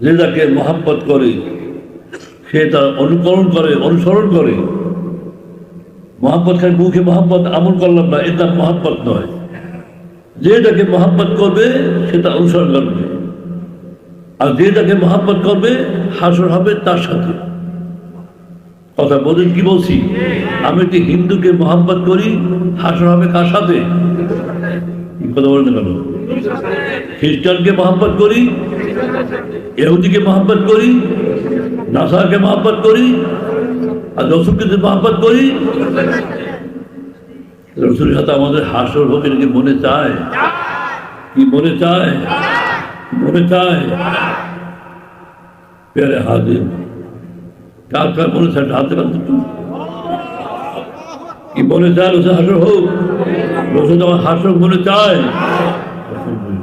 যে যাকে মহাব্বত করে, সে তা অনুকরণ করে, অনুসরণ করে। মহাব্বত খালি মুখে মহাব্বত, আমল করলাম না এটা মহাব্বত নয়। যে যাকে মহাব্বত করবে, সে তার অনুসরণ করবে। আর যে যাকে মহাব্বত করবে, হাসর হবে তার সাথে। কথা বলেন কি বলছি? আমি একটি হিন্দুকে মহাব্বত করি, হাসর হবে কার সাথে? কথা বলেন কেন? খ্রিস্টানকে মহাব্বত করি এহুদিকে মহাব্বত করি, নাসারকে মহাব্বত করি, আর রসুলকে মহাব্বত করি। রসুলের সাথে আমাদের হাসর হবে নাকি মনে চায়? কি মনে চায়? মনে চায়? পেয়ারে হাজির। কার কার মনে চায়? হাতে রাখতে কি মনে চায় রসুল হাসর হোক? রসুল আমার হাসর মনে চায়। Thank you.